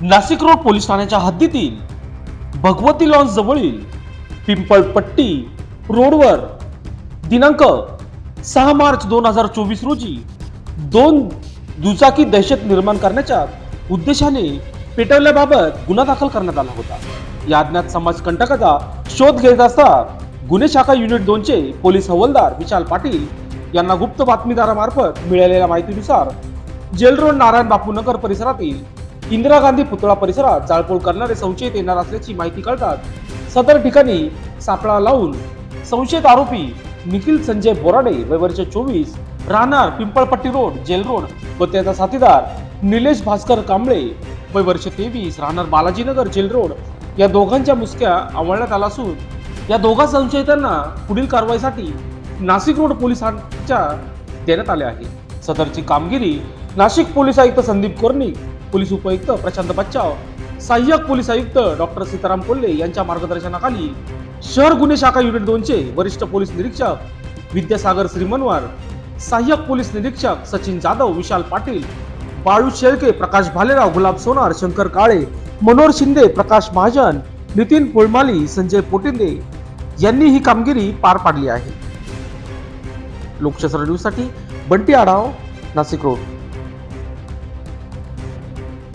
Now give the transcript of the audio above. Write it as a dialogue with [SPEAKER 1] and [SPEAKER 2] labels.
[SPEAKER 1] Nashik road police ठाण्याच्या हद्दीतील Bhagwati lawns जवळील पिंपळपट्टी रोडवर दिनांक सहा मार्च दोन हजार चोवीस रोजी दोन दुचाकी दहशत निर्माण करण्याच्या उद्देशाने पेटवल्याबाबत गुन्हा दाखल करण्यात आला होता. या अज्ञात समाजकंटकाचा शोध घेत असता गुन्हे शाखा युनिट दोनचे पोलीस हवालदार विशाल पाटील यांना गुप्त बातमीदारामार्फत मिळालेल्या माहितीनुसार जेल रोड नारायण बापू नगर परिसरातील इंदिरा गांधी पुतळा परिसरात जाळपोळ करणारे संशयित येणार असल्याची माहिती कळतात सदर ठिकाणी सापळा लावून संशयित आरोपी निखिल संजय बोराडे वयवर्ष चोवीस राहणार पिंपळपट्टी रोड जेल रोड. व त्याचा साथीदार निलेश भास्कर कांबळे वयवर्ष तेवीस राहणार बालाजीनगर जेल रोड. या दोघांच्या मुसक्या आवळण्यात आला असून या दोघा संशयितांना पुढील कारवाईसाठी नाशिक रोड पोलिसांच्या देण्यात आले आहे सदरची कामगिरी नाशिक पोलीस आयुक्त संदीप कोर्णिक पोलीस उपआयुक्त प्रशांत बच्चाव सहाय्यक पोलीस आयुक्त डॉक्टर सीताराम कोल्हे यांच्या मार्गदर्शनाखाली शहर गुन्हे शाखा युनिट दोनचे वरिष्ठ पोलीस निरीक्षक विद्यासागर श्रीमनवार सहाय्यक पोलीस निरीक्षक सचिन जाधव विशाल पाटील बाळू शेळके प्रकाश भालेराव गुलाब सोनार शंकर काळे मनोहर शिंदे प्रकाश महाजन नितीन पुळमाली संजय पोटिंदे यांनी ही कामगिरी पार पाडली आहे. लोकशास्त्र न्यूजसाठी बंटी आढाव नाशिक रोड.